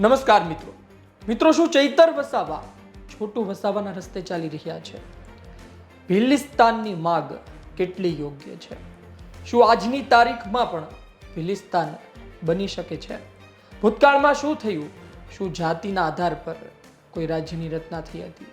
નમસ્કાર મિત્રો. મિત્રો, શું ચૈતર વસાવા છોટું વસાવાના રસ્તે ચાલી રહ્યા છે? ભિલિસ્તાનની માગ કેટલી યોગ્ય છે? શું આજની તારીખમાં પણ ભિલિસ્તાન બની શકે છે? ભૂતકાળમાં શું થયું? શું જાતિના આધાર પર કોઈ રાજ્યની રચના થઈ હતી?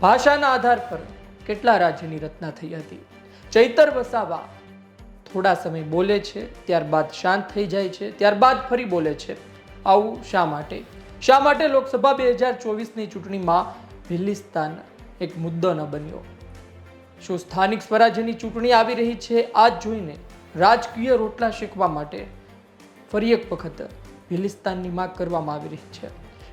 ભાષાના આધાર પર કેટલા રાજ્યની રચના થઈ હતી? ચૈતર વસાવા થોડા સમય બોલે છે, ત્યારબાદ શાંત થઈ જાય છે, ત્યારબાદ ફરી બોલે છે. આવું શા માટે? શા માટે લોકસભા બે હજાર ચોવીસની ચૂંટણીમાં વિલિસ્તાન એક મુદ્દો ન બન્યો? શું સ્થાનિક સ્વરાજ્યની ચૂંટણી આવી રહી છે? આ જોઈને રાજકીય રોટલા શેકવા માટે ફરી એક વખત ભિલિસ્તાનની માગ કરવામાં આવી રહી છે.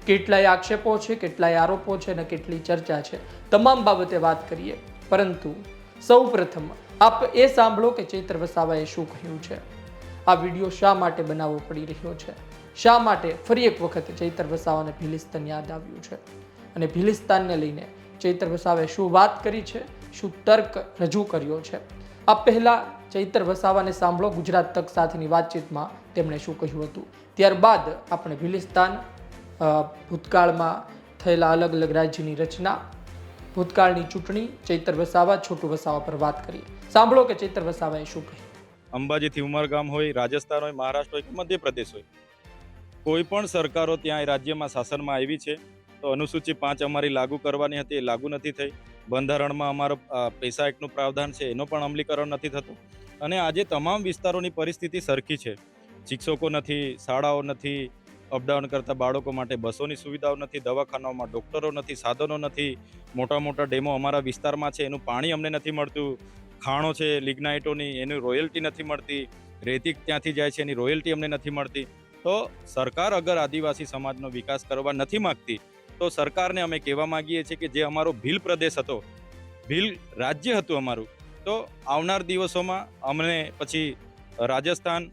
કેટલાય આક્ષેપો છે, કેટલાય આરોપો છે અને કેટલી ચર્ચા છે. તમામ બાબતે વાત કરીએ. પરંતુ સૌ પ્રથમ આપ એ સાંભળો કે ચૈત્ર વસાવાએ શું કહ્યું છે? આ વીડિયો શા માટે બનાવવો પડી રહ્યો છે? શા માટે ફરી એક વખત ચૈતર વસાવાને ભિલિસ્તાન યાદ આવ્યું છે? અને ભિલિસ્તાનને લઈને ચૈતર વસાવે શું વાત કરી છે? શું તર્ક રજૂ કર્યો છે? આ પહેલાં ચૈતર વસાવાને સાંભળો ગુજરાત તક સાથેની વાતચીતમાં તેમણે શું કહ્યું હતું. ત્યારબાદ આપણે ભિલિસ્તાન ભૂતકાળમાં થયેલા અલગ અલગ રાજ્યની રચના, ભૂતકાળની ચૂંટણી, ચૈતર વસાવા, છોટું વસાવા પર વાત કરીએ સાંભળો કે ચૈતર વસાવાએ શું કહ્યું. અંબાજીથી ઉમરગામ હોય, રાજસ્થાન હોય, મહારાષ્ટ્ર હોય મધ્યપ્રદેશ હોય. કોઈ પણ સરકારો ત્યાં રાજ્યમાં શાસનમાં આવી છે, તો અનુસૂચિ પાંચ અમારી લાગુ કરવાની હતી, એ લાગુ નથી થઈ. બંધારણમાં અમારો પૈસા એક્ટનું પ્રાવધાન છે, એનો પણ અમલીકરણ નથી થતું. અને આજે તમામ વિસ્તારોની પરિસ્થિતિ સરખી છે. શિક્ષકો નથી, શાળાઓ નથી, અપડાઉન કરતા બાળકો માટે બસોની સુવિધાઓ નથી, દવાખાનાઓમાં ડૉક્ટરો નથી, સાધનો નથી. મોટા મોટા ડેમો અમારા વિસ્તારમાં છે, એનું પાણી અમને નથી મળતું. ખાણો છે, લિગ્નાઇટોની એની રોયલ્ટી નથી મળતી. રેતી ત્યાંથી જાય છે, એની રોયલ્ટી અમને નથી મળતી. તો સરકાર અગર આદિવાસી સમાજનો વિકાસ કરવા નથી માગતી, તો સરકારને અમે કહેવા માંગીએ છીએ કે જે અમારો ભીલ પ્રદેશ હતો, ભીલ રાજ્ય હતું અમારું, તો આવનાર દિવસોમાં અમને પછી રાજસ્થાન,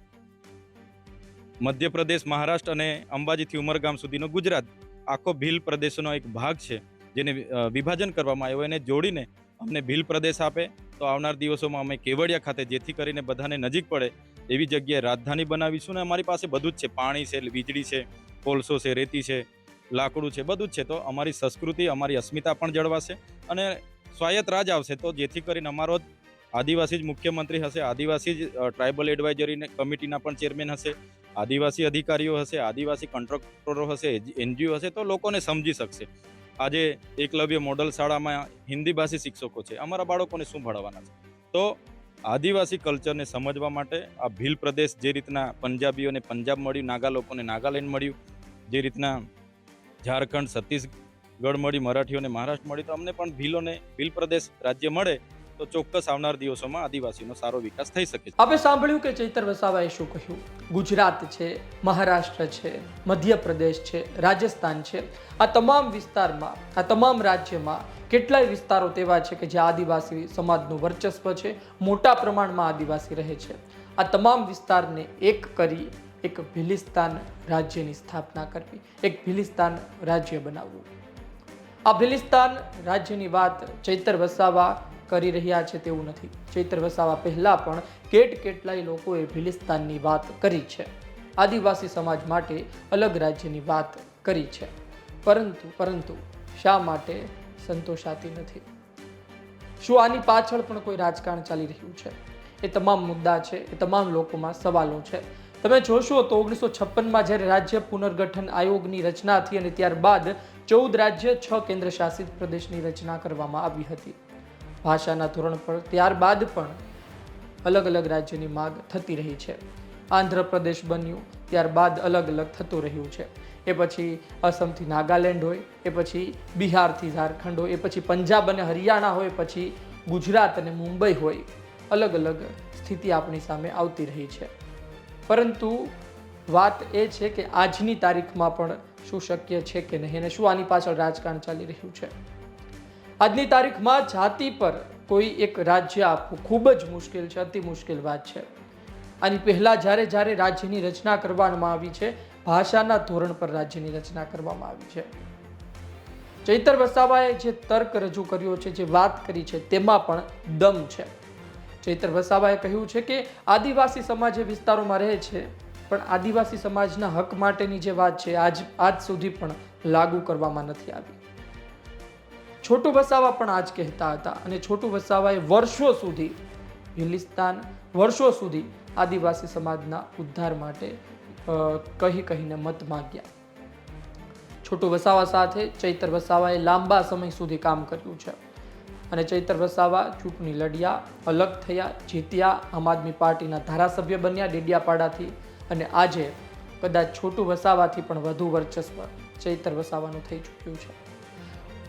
મધ્યપ્રદેશ, મહારાષ્ટ્ર અને અંબાજીથી ઉમરગામ સુધીનો ગુજરાત આખો ભીલ પ્રદેશનો એક ભાગ છે, જેને વિભાજન કરવામાં આવ્યો એને જોડીને અમને ભીલ પ્રદેશ આપે, તો આવનાર દિવસોમાં અમે કેવડિયા ખાતે જેથી કરીને બધાને નજીક પડે એવી જગ્યાએ રાજધાની બનાવીશું ને અમારી પાસે બધું જ છે. પાણી છે, વીજળી છે, કોલસો છે, રેતી છે, લાકડું છે, બધું જ છે. તો અમારી સંસ્કૃતિ, અમારી અસ્મિતા પણ જળવાશે અને સ્વાયત્ત રાજ આવશે તો જેથી કરીને અમારો આદિવાસી જ મુખ્યમંત્રી હશે, આદિવાસી જ ટ્રાઇબલ એડવાઇઝરી કમિટીના પણ ચેરમેન હશે, આદિવાસી અધિકારીઓ હશે, આદિવાસી કોન્ટ્રાક્ટરો હશે એનજીઓ હશે તો લોકોને સમજી શકશે. આજે એકલવ્ય મોડલ શાળામાં હિન્દી ભાષી શિક્ષકો છે. અમારા બાળકોને શું ભણાવવાના છે? તો આદિવાસી કલ્ચરને સમજવા માટે આ ભીલ પ્રદેશ જે રીતના પંજાબીઓને પંજાબ મળ્યું, નાગા લોકોને નાગાલેન્ડ મળ્યું, જે રીતના ઝારખંડ, છત્તીસગઢ મળી, મરાઠીઓને મહારાષ્ટ્ર મળી, તો અમને પણ ભીલોને ભીલ પ્રદેશ રાજ્ય મળે તો ચોક્કસ આવનાર દિવસોમાં આદિવાસીનો સારો વિકાસ થઈ શકે આપણે સાંભળ્યું કે ચૈતર વસાવાએ શું કહ્યું? ગુજરાત છે, મહારાષ્ટ્ર છે, મધ્યપ્રદેશ છે, રાજસ્થાન છે. આ તમામ વિસ્તારમાં, આ તમામ રાજ્યમાં કેટલાય વિસ્તારો તેવા છે કે જ્યાં આદિવાસી સમાજનું વર્ચસ્વ છે, મોટા પ્રમાણમાં આદિવાસી રહે છે. આ તમામ વિસ્તારને એક કરી એક ભિલિસ્તાન રાજ્યની સ્થાપના કરવી, એક ભિલિસ્તાન રાજ્ય બનાવવું. આ ભિલિસ્તાન રાજ્યની વાત ચૈતર વસાવા કરી રહ્યા છે તેવું નથી. ચૈતર વસાવા પહેલાં પણ કેટ કેટલાય લોકોએ ભિલિસ્તાનની વાત કરી છે. આદિવાસી સમાજ માટે અલગ રાજ્યની વાત કરી છે. પરંતુ પરંતુ શા માટે સંતોષાતી નથી. શું આની પાછળ પણ કોઈ રાજકારણ ચાલી રહ્યું છે? એ તમામ મુદ્દા છે, એ તમામ લોકોમાં સવાલો છે. તમે જોશો તો ઓગણીસો છપ્પનમાં જ્યારે રાજ્ય પુનર્ગઠન આયોગની રચના થઈ અને ત્યારબાદ ચૌદ રાજ્ય, છ કેન્દ્ર શાસિત પ્રદેશની રચના કરવામાં આવી હતી. ભાષાના ધોરણ પર ત્યારબાદ પણ અલગ અલગ રાજ્યની માગ થતી રહી છે. આંધ્રપ્રદેશ બન્યું ત્યારબાદ અલગ અલગ થતું રહ્યું છે. એ પછી અસમથી નાગાલેન્ડ હોય, એ પછી બિહારથી ઝારખંડ હોય, એ પછી પંજાબ અને હરિયાણા હોય, પછી ગુજરાત અને મુંબઈ હોય. અલગ અલગ સ્થિતિ આપણી સામે આવતી રહી છે. પરંતુ વાત એ છે કે આજની તારીખમાં પણ શું શક્ય છે કે નહીં અને શું આની પાછળ રાજકારણ ચાલી રહ્યું છે? આજની તારીખમાં જાતિ પર કોઈ એક રાજ્ય આપવું ખૂબ જ મુશ્કેલ છે, અતિ મુશ્કેલ વાત છે. આની પહેલાં જ્યારે જ્યારે રાજ્યની રચના કરવામાં આવી છે, ભાષાના ધોરણ પર રાજ્યની રચના કરવામાં આવી છે. ચૈતર વસાવાએ જે તર્ક રજૂ કર્યો છે, જે વાત કરી છે, તેમાં પણ દમ છે. ચૈતર વસાવાએ કહ્યું છે કે, આદિવાસી સમાજ એ વિસ્તારોમાં રહે છે, પણ આદિવાસી સમાજના હક માટેની જે વાત છે, આજ આજ સુધી પણ લાગુ કરવામાં નથી આવી. છોટુ વસાવા પણ આજ કહેતા હતા અને છોટુ વસાવાએ વર્ષો સુધી ભિલિસ્તાન વર્ષો સુધી આદિવાસી સમાજના ઉદ્ધાર માટે કહી કહીને મત માગ્યા. છોટુ વસાવા સાથે ચૈતર વસાવાએ લાંબા સમય સુધી કામ કર્યું છે. અને ચૈતર વસાવા ચૂંટણી લડ્યા, અલગ થયા, જીત્યા, આમ આદમી પાર્ટીના ધારાસભ્ય બન્યા ડેડિયાપાડાથી અને આજે કદાચ છોટુ વસાવાથી પણ વધુ વર્ચસ્વ ચૈતર વસાવાનું થઈ ચૂક્યું છે.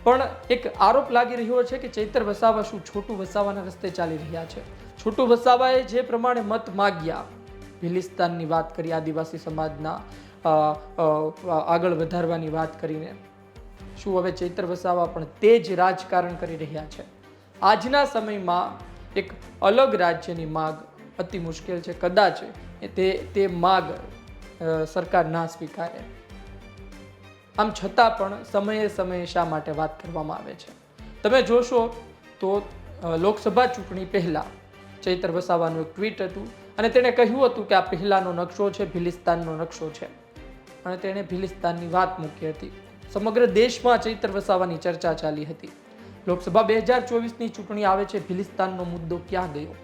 પણ એક આરોપ લાગી રહ્યો છે કે ચૈતર વસાવા શું છોટુ વસાવાના રસ્તે ચાલી રહ્યા છે? છોટુ વસાવાએ જે પ્રમાણે મત માગ્યા, ભિલિસ્તાનની વાત કરી, આદિવાસી સમાજના આગળ વધારવાની વાત કરીને. શું હવે ચૈતર વસાવા પણ તે જ રાજકારણ કરી રહ્યા છે? આજના સમયમાં એક અલગ રાજ્યની માગ અતિ મુશ્કેલ છે. કદાચ તે તે માગ સરકાર ના સ્વીકારે. આમ છતાં પણ સમયે સમયે શા માટે વાત કરવામાં આવે છે? તમે જોશો તો લોકસભા ચૂંટણી પહેલા ચૈતર વસાવાનું એક ટ્વીટ હતું અને તેણે કહ્યું હતું કે આ પહેલાંનો નકશો છે, ભિલિસ્તાનનો નકશો છે. અને તેણે ભિલિસ્તાનની વાત મૂકી હતી. સમગ્ર દેશમાં ચૈતર વસાવાની ચર્ચા ચાલી હતી. લોકસભા બે હજાર ચોવીસની ચૂંટણી આવે છે, ભિલિસ્તાનનો મુદ્દો ક્યાં ગયો?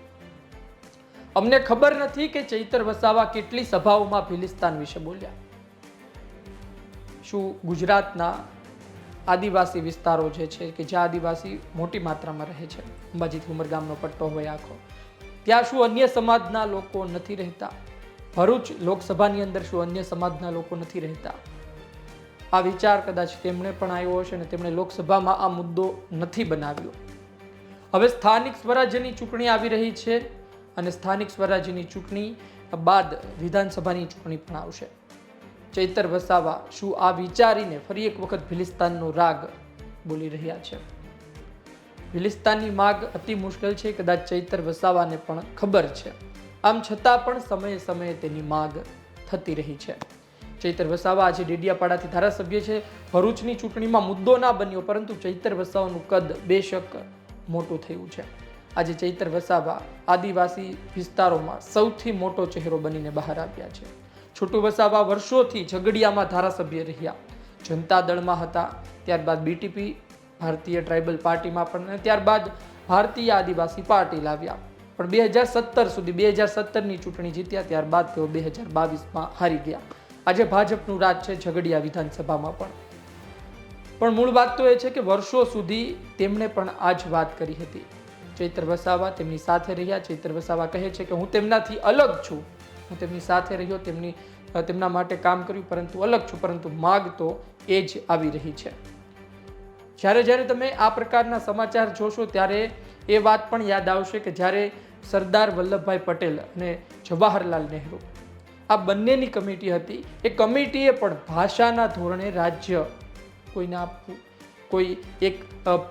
અમને ખબર નથી કે ચૈતર વસાવા કેટલી સભાઓમાં ભિલિસ્તાન વિશે બોલ્યા. શું ગુજરાતના આદિવાસી વિસ્તારો જે છે, કે જ્યાં આદિવાસી મોટી માત્રામાં રહે છે, અંબાજી ઉમરગામનો પટ્ટો હોય આખો ત્યાં શું અન્ય સમાજના લોકો નથી રહેતા? ભરૂચ લોકસભાની અંદર શું અન્ય સમાજના લોકો નથી રહેતા? આ વિચાર કદાચ તેમણે પણ આવ્યો હશે અને તેમણે લોકસભામાં આ મુદ્દો નથી બનાવ્યો. હવે સ્થાનિક સ્વરાજ્યની ચૂંટણી આવી રહી છે અને સ્થાનિક સ્વરાજ્યની ચૂંટણી બાદ વિધાનસભાની ચૂંટણી પણ આવશે. ચૈતર વસાવા શું આ વિચારીને ફરી એક વખત ભિલિસ્તાનનો રાગ બોલી રહ્યા છે? ભિલિસ્તાનની માગ અતિ મુશ્કેલ છે, કદાચ ચૈતર વસાવાને પણ ખબર છે. આમ છતાં પણ સમયે સમયે તેની માગ થતી રહી છે. ચૈતર વસાવા આજે ડેડિયાપાડાથી ધારાસભ્ય છે. ભરૂચની ચૂંટણીમાં મુદ્દો ના બન્યો, પરંતુ ચૈતર વસાવાનું કદ બેશક મોટું થયું છે. આજે ચૈતર વસાવા આદિવાસી વિસ્તારોમાં સૌથી મોટો ચહેરો બનીને બહાર આવ્યા છે. છોટુ વસાવા વર્ષોથી ઝઘડિયામાં ધારાસભ્ય રહ્યા. જનતા દળમાં હતા. ત્યારબાદ બીટીપી ભારતીય ટ્રાઇબલ પાર્ટીમાં પણ અને ત્યારબાદ ભારતીય આદિવાસી પાર્ટી લાવ્યા. પણ બે હજાર સત્તર સુધી બે હજાર સત્તરની ચૂંટણી જીત્યા, ત્યારબાદ તેઓ બે હજાર બાવીસમાં હારી ગયા. આજે ભાજપનું રાજ છે ઝઘડિયા વિધાનસભામાં પણ. પણ મૂળ વાત તો એ છે કે વર્ષો સુધી તેમણે પણ આ જ વાત કરી હતી. ચૈત્ર વસાવા તેમની સાથે રહ્યા. ચૈત્ર વસાવા કહે છે કે હું તેમનાથી અલગ છું. હું તેમની સાથે રહ્યો, તેમની તેમના માટે કામ કર્યું, પરંતુ અલગ છું, પરંતુ માગ તો એ જ આવી રહી છે. જ્યારે જ્યારે તમે આ પ્રકારના સમાચાર જોશો, ત્યારે એ વાત પણ યાદ આવશે કે જ્યારે સરદાર વલ્લભભાઈ પટેલ અને જવાહરલાલ નહેરુ, આ બંનેની કમિટી હતી. એ કમિટીએ પણ ભાષાના ધોરણે રાજ્ય કોઈને આપવું, કોઈ એક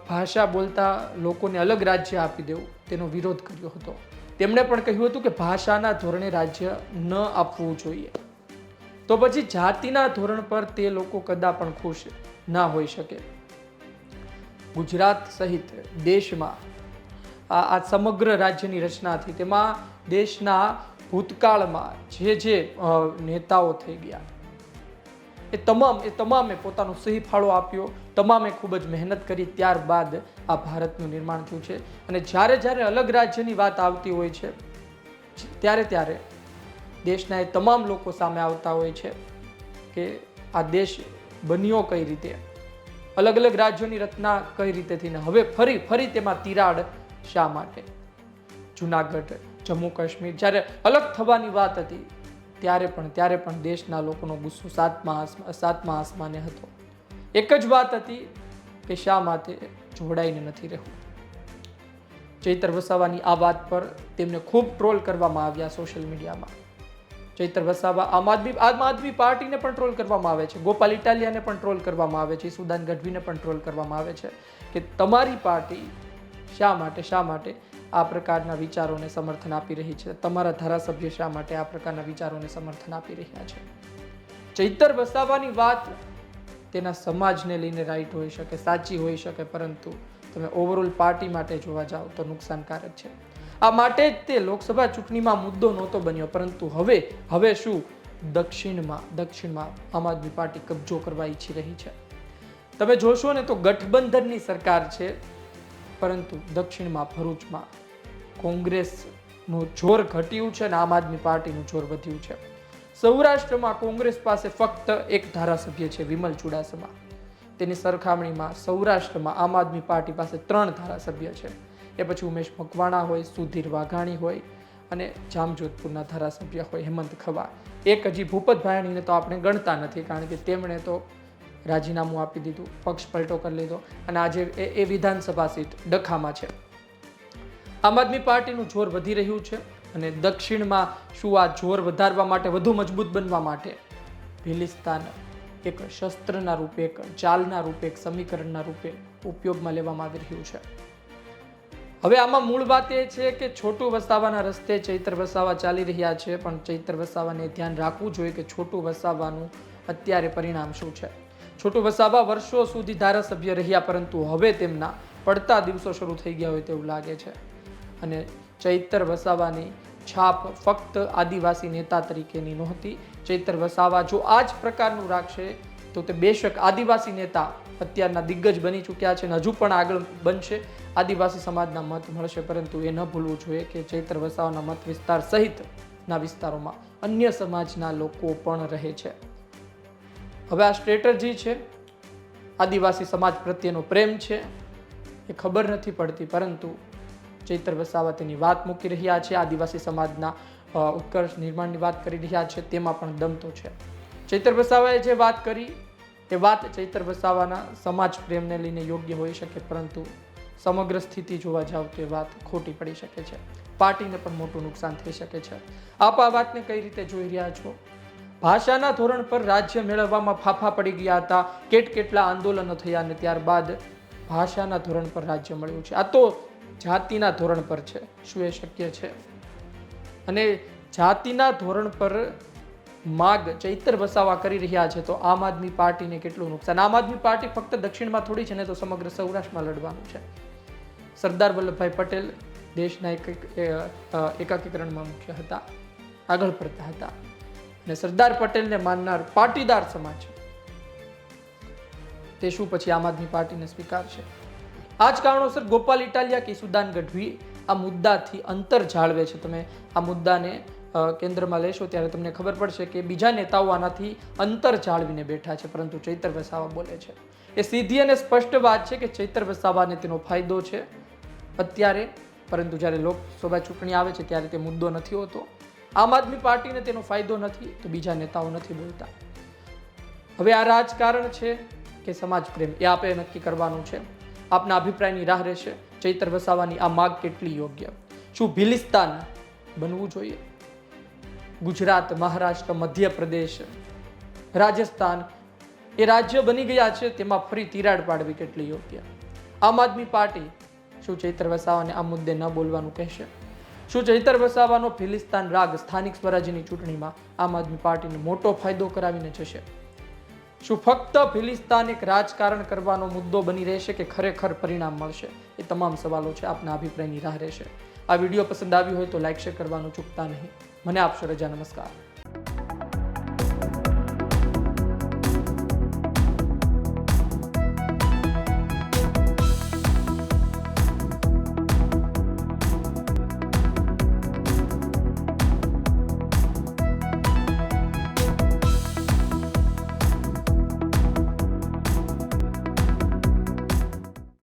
ભાષા બોલતા લોકોને અલગ રાજ્ય આપી દેવું, તેનો વિરોધ કર્યો હતો. તેમણે પણ કહ્યું હતું કે ભાષાના ધોરણે રાજ્ય ન આપવું જોઈએ. તો પછી જાતિના ધોરણ પર તે લોકો કદા પણ ખુશ ના હોઈ શકે. ગુજરાત સહિત દેશમાં આ સમગ્ર રાજ્યની રચના થઈ. તેમાં દેશના ભૂતકાળમાં જે જે નેતાઓ થઈ ગયા, એ તમામ, એ તમામે પોતાનો સહી ફાળો આપ્યો. તમામે ખૂબ જ મહેનત કરી. ત્યારબાદ આ ભારતનું નિર્માણ થયું છે. અને જ્યારે જ્યારે અલગ રાજ્યની વાત આવતી હોય છે, ત્યારે ત્યારે દેશના એ તમામ લોકો સામે આવતા હોય છે કે આ દેશ બન્યો કઈ રીતે? અલગ અલગ રાજ્યોની રચના કઈ રીતે થઈને? હવે ફરી ફરી તેમાં તિરાડ શા માટે? જુનાગઢ, જમ્મુ કાશ્મીર, જ્યારે અલગ થવાની વાત હતી, ત્યારે પણ ત્યારે પણ દેશના લોકોનો ગુસ્સો સાતમા સાતમા આસમાને હતો. એક જ વાત હતી કે શા માટે જોડાઈને નથી રહેવું? ચૈતર વસાવાની આ વાત પર તેમને ખૂબ ટ્રોલ કરવામાં આવ્યા સોશિયલ મીડિયામાં. ચૈતર વસાવા, આમ આદમી આમ આદમી પાર્ટીને પણ ટ્રોલ કરવામાં આવે છે. ગોપાલ ઇટાલિયાને પણ ટ્રોલ કરવામાં આવે છે. સુદાન ગઢવીને પણ ટ્રોલ કરવામાં આવે છે કે તમારી પાર્ટી શા માટે શા માટે આ પ્રકારના વિચારોને સમર્થન આપી રહી છે? તમારા ધારાસભ્ય શા માટે આ પ્રકારના વિચારોને સમર્થન આપી રહ્યા છે? ચૈતર વસાવાની વાત તેના સમાજને લઈને રાઈટ હોઈ શકે, સાચી હોઈ શકે, પરંતુ તમે ઓવરઓલ પાર્ટી માટે જોવા જાઓ તો નુકસાનકારક છે. આ માટે જ તે લોકસભા ચૂંટણીમાં મુદ્દો નહોતો બન્યો, પરંતુ હવે હવે શું? દક્ષિણમાં દક્ષિણમાં આમ આદમી પાર્ટી કબજો કરવા ઈચ્છી રહી છે. તમે જોશો ને તો ગઠબંધનની સરકાર છે, પરંતુ દક્ષિણમાં, ભરૂચમાં કોંગ્રેસનું જોર ઘટ્યું છે અને આમ આદમી પાર્ટીનું જોર વધ્યું છે. સૌરાષ્ટ્રમાં કોંગ્રેસ પાસે ફક્ત એક ધારાસભ્ય છે, વિમલ ચુડાસમા. તેની સરખામણીમાં સૌરાષ્ટ્રમાં આમ આદમી પાર્ટી પાસે ત્રણ ધારાસભ્ય છે. એ પછી ઉમેશ મકવાણા હોય, સુધીર વાઘાણી હોય અને જામજોધપુરના ધારાસભ્ય હોય હેમંત ખવા એક હજી ભૂપત ભાયાણીને તો આપણે ગણતા નથી કારણ કે તેમણે તો રાજીનામું આપી દીધું, પક્ષ પલટો કરી લીધો અને આજે એ વિધાનસભા સીટ ડખામાં છે. આમ આદમી પાર્ટીનું જોર વધી રહ્યું છે અને દક્ષિણમાં શું આ જોર વધારવા માટે વધુ મજબૂત બનવા માટે? ભિલિસ્તાન એક શસ્ત્રના રૂપે, એક ચાલના રૂપે, એક સમીકરણના રૂપે ઉપયોગમાં લેવામાં આવી રહ્યું છે. હવે આમાં મૂળ વાત એ છે કે છોટું વસાવાના રસ્તે ચૈત્ર વસાવા ચાલી રહ્યા છે, પણ ચૈત્ર વસાવાને ધ્યાન રાખવું જોઈએ કે છોટું વસાવાનું અત્યારે પરિણામ શું છે. છોટું વસાવા વર્ષો સુધી ધારાસભ્ય રહ્યા, પરંતુ હવે તેમના પડતા દિવસો શરૂ થઈ ગયા હોય તેવું લાગે છે. અને ચૈતર વસાવાની છાપ ફક્ત આદિવાસી નેતા તરીકેની નહોતી. ચૈતર વસાવા જો આ જ પ્રકારનું રાખશે, તો તે બેશક આદિવાસી નેતા અત્યારના દિગ્ગજ બની ચૂક્યા છે અને હજુ પણ આગળ બનશે. આદિવાસી સમાજના મત મળશે, પરંતુ એ ન ભૂલવું જોઈએ કે ચૈત્ર વસાવાના મત વિસ્તાર સહિતના વિસ્તારોમાં અન્ય સમાજના લોકો પણ રહે છે. હવે આ સ્ટ્રેટર્જી છે, આદિવાસી સમાજ પ્રત્યેનો પ્રેમ છે, એ ખબર નથી પડતી, પરંતુ ચૈત્ર વસાવા તેની વાત મૂકી રહ્યા છે, આદિવાસી સમાજના ઉત્કર્ષ નિર્માણની વાત કરી રહ્યા છે, તેમાં પણ દમતો છે. ચૈત્ર વસાવાએ જે વાત કરી તે વાત ચૈત્ર વસાવાના સમાજ પ્રેમને લઈને યોગ્ય હોઈ શકે, પરંતુ સમગ્ર સ્થિતિ જોવા જાવ તો એ વાત ખોટી પડી શકે છે. પાર્ટીને પણ મોટું નુકસાન થઈ શકે છે. આપ આ વાતને કઈ રીતે જોઈ રહ્યા છો? ભાષાના ધોરણ પર રાજ્ય મેળવવામાં ફાફા પડી ગયા હતા. કેટ કેટલા આંદોલનો થયા અને ત્યારબાદ ભાષાના ધોરણ પર રાજ્ય મળ્યું છે. આ તો જાતિના ધોરણ પર છે. શું એ શક્ય છે? અને જાતિના ધોરણ પર માગ ચૈતર વસાવા કરી રહ્યા છે, તો આમ આદમી પાર્ટીને કેટલું નુકસાન? આમ આદમી પાર્ટી ફક્ત દક્ષિણમાં થોડી છે ને તો સમગ્ર સૌરાષ્ટ્રમાં લડવાનું છે. સરદાર વલ્લભભાઈ પટેલ દેશના એક એકાકીકરણમાં મુખ્ય હતા, આગળ પડતા હતા. અને સરદાર પટેલને માનનાર પાટીદાર સમાજ તે શું પછી આમ આદમી પાર્ટીને સ્વીકારશે? આ જ કારણોસર ગોપાલ ઇટાલિયા કે સુદાન ગઢવી આ મુદ્દાથી અંતર જાળવે છે. તમે આ મુદ્દાને કેન્દ્રમાં લેશો ત્યારે તમને ખબર પડશે કે બીજા નેતાઓ આનાથી અંતર જાળવીને બેઠા છે, પરંતુ ચૈતર વસાવા બોલે છે. એ સીધી અને સ્પષ્ટ વાત છે કે ચૈતર વસાવાને તેનો ફાયદો છે. અત્યારે, પરંતુ જ્યારે લોકસભા ચૂંટણી આવે છે ત્યારે તે મુદ્દો નથી હોતો. આમ આદમી પાર્ટીને તેનો ફાયદો નથી, તો બીજા નેતાઓ નથી બોલતા. હવે આ રાજકારણ છે કે સમાજ પ્રેમ એ આપે નક્કી કરવાનું છે. આપના અભિપ્રાયની રાહ રહેશે. ચૈતર વસાવાની આ માગ કેટલી યોગ્ય? શું ભિલિસ્તાન બનવું જોઈએ? ગુજરાત, મહારાષ્ટ્ર, મધ્યપ્રદેશ, રાજસ્થાન એ રાજ્ય બની ગયા છે, તેમાં ફરી તિરાડ પાડવી કેટલી યોગ્ય? આમ આદમી પાર્ટી શું ચૈતર વસાવાને આ મુદ્દે ન બોલવાનું કહેશે? શું ચૈતર વસાવાનો ફિલિસ્તાન રાગ સ્થાનિક સ્વરાજ્યની ચૂંટણીમાં આમ આદમી પાર્ટીને મોટો ફાયદો કરાવીને જશે? શું ફક્ત ફિલિસ્તાન એક રાજકારણ કરવાનો મુદ્દો બની રહેશે કે ખરેખર પરિણામ મળશે? એ તમામ સવાલો છે આપના અભિપ્રાયની રાહ રહેશે. આ વીડિયો પસંદ આવ્યો હોય તો લાઈક, શેર કરવાનું ચૂકતા નહીં. મને આપશો રજા. નમસ્કાર.